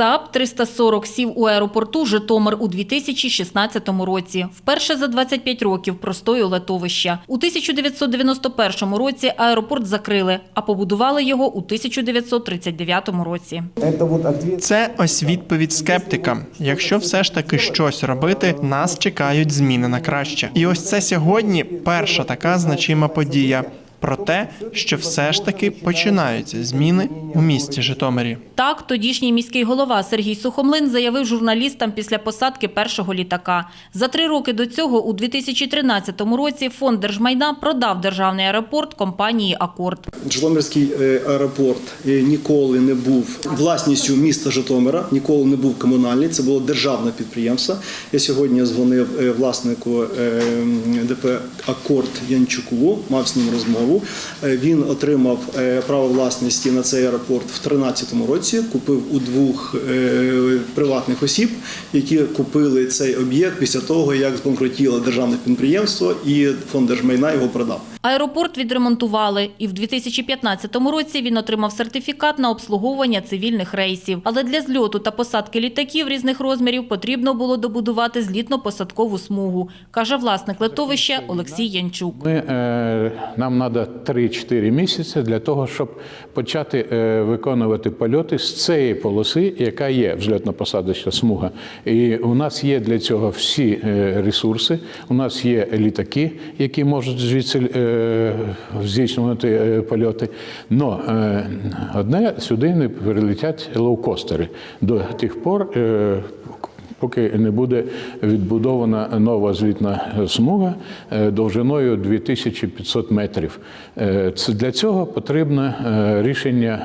СААП 340 сів у аеропорту Житомир у 2016 році. Вперше за 25 років простою летовища. У 1991 році аеропорт закрили, а побудували його у 1939 році. Це ось відповідь скептика. Якщо все ж таки щось робити, нас чекають зміни на краще. І ось це сьогодні перша така значима подія про те, що все ж таки починаються зміни у місті Житомирі. Так, тодішній міський голова Сергій Сухомлин заявив журналістам після посадки першого літака. За три роки до цього, у 2013 році, фонд держмайна продав державний аеропорт компанії Акорд. Житомирський е, аеропорт е, ніколи не був власністю міста Житомира, ніколи не був комунальний. Це було державне підприємство. Я сьогодні дзвонив е, власнику ДП Акорд Янчуку, мав з ним розмову. Е, Він отримав е, право власності на цей аеропорт в 2013 році. Купив у двох е, приватних осіб, які купили цей об'єкт після того, як збанкрутіло державне підприємство, і фонд держмайна його продав. Аеропорт відремонтували, і в 2015 році він отримав сертифікат на обслуговування цивільних рейсів. Але для зльоту та посадки літаків різних розмірів потрібно було добудувати злітно-посадкову смугу, каже власник летовища Олексій Янчук. Ми, е, нам треба 3-4 місяці для того, щоб почати е, виконувати польоти з цієї полоси, яка є взльотно-посадочна смуга. І у нас є для цього всі е, ресурси. У нас є літаки, які можуть звідси здійснювати е, польоти. Но е, одне сюди не прилетять лоукостери до тих пор. Поки не буде відбудована нова злітна смуга е, довжиною 2500 метрів. Е, Для цього потрібне е, рішення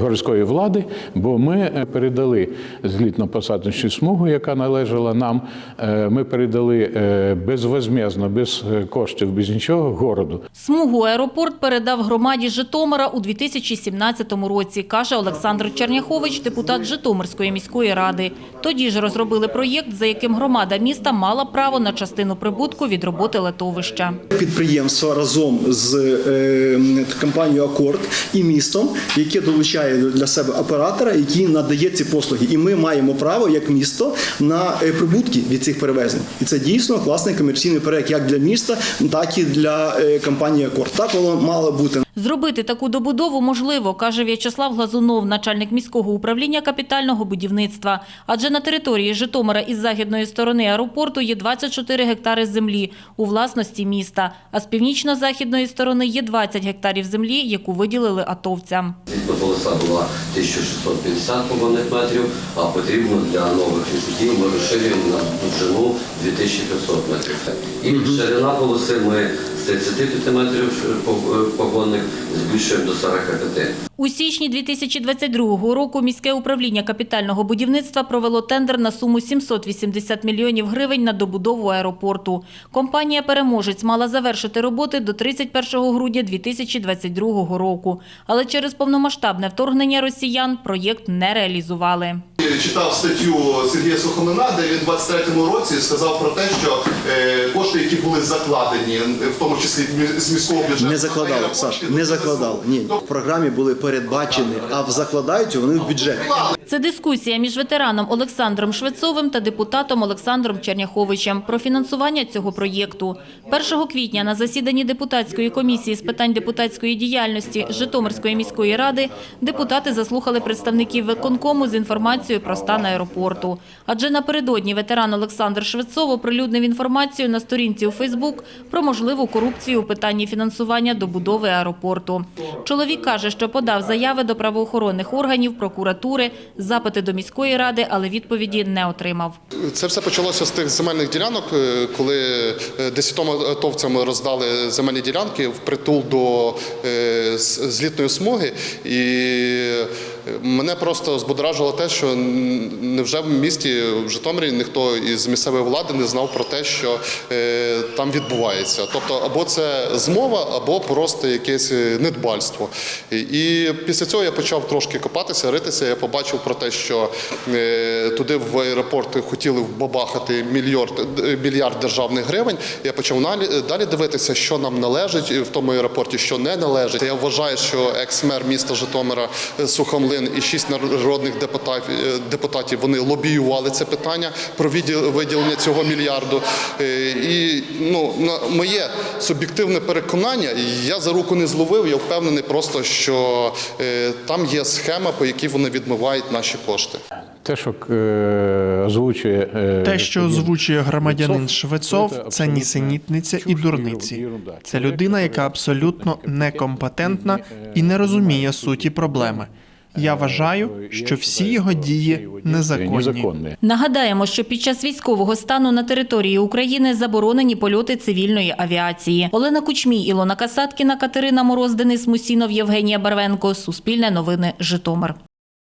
горської влади, бо ми передали злітно-посадочну смугу, яка належала нам. Ми передали безвозм'язно, без коштів, без нічого городу. Смугу аеропорт передав громаді Житомира у 2017 році, каже Олександр Черняхович, депутат Житомирської міської ради. Тоді ж розробили проєкт, за яким громада міста мала право на частину прибутку від роботи летовища. підприємство разом з е, компанією Акорд і містом, яке долучає для себе оператора, який надає ці послуги. І ми маємо право як місто на е, прибутки від цих перевезень. І це дійсно класний комерційний проект як для міста, так і для е, компанії Акорд. Так воно мало бути. Зробити таку добудову можливо, каже В'ячеслав Глазунов, начальник міського управління капітального будівництва. Адже на території Житомира із західної сторони аеропорту є 24 гектари землі у власності міста, а з північно-західної сторони є 20 гектарів землі, яку виділили атовцям. Полоса була 1650 кубовних метрів, а потрібно для нових літаків ми розширюємо на довжину 2500 метрів. І ширина полоси ми з 35 метрів погонних збільшуємо до 45. У січні 2022 року міське управління капітального будівництва провело тендер на суму 780 мільйонів гривень на добудову аеропорту. Компанія-переможець мала завершити роботи до 31 грудня 2022 року. Але через повномасштабне вторгнення росіян проєкт не реалізували. читав статтю Сергія Сухомлина, де він у 23-му році сказав про те, що е, кошти, які були закладені, в тому числі з міського бюджету, Не закладали, Саш, не закладали. Ні, в програмі були передбачені, а закладають вони в бюджет. Це дискусія між ветераном Олександром Швецовим та депутатом Олександром Черняховичем про фінансування цього проєкту. 1 квітня на засіданні депутатської комісії з питань депутатської діяльності Житомирської міської ради депутати заслухали представників виконкому з інформацією про стан аеропорту. Адже напередодні ветеран Олександр Швецов оприлюднив інформацію на сторінці у Фейсбук про можливу корупцію у питанні фінансування добудови аеропорту. Чоловік каже, що подав заяви до правоохоронних органів, прокуратури, запити до міської ради, але відповіді не отримав. Це все почалося з тих земельних ділянок, е, коли е, десятом атовцям роздали земельні ділянки в притул до е, злітної смуги. І мене просто збудоражило те, що невже в місті в Житомирі ніхто із місцевої влади не знав про те, що е, там відбувається. Тобто, або це змова, або просто якесь е, недбальство. І, після цього я почав трошки копатися, ритися. Я побачив про те, що е, туди в аеропорт хотіли вбабахати мільярд, мільярд державних гривень. Я почав далі, дивитися, що нам належить в тому аеропорті, що не належить. Я вважаю, що екс-мер міста Житомира е, Волин і шість народних депутатів, е, депутатів вони лобіювали це питання про виділення цього мільярду. Е, І ну, на моє суб'єктивне переконання, я за руку не зловив, я впевнений просто, що е, там є схема, по якій вони відмивають наші кошти. Те, що озвучує Те, що озвучує громадянин Швецов, це нісенітниця і дурниці. Це людина, яка абсолютно некомпетентна і не розуміє суті проблеми. Я вважаю, що всі його дії незаконні. Нагадаємо, що під час військового стану на території України заборонені польоти цивільної авіації. Олена Кучмій, Ілона Касаткіна, Катерина Мороз, Денис Мусінов, Євгенія Барвенко. Суспільне новини Житомир.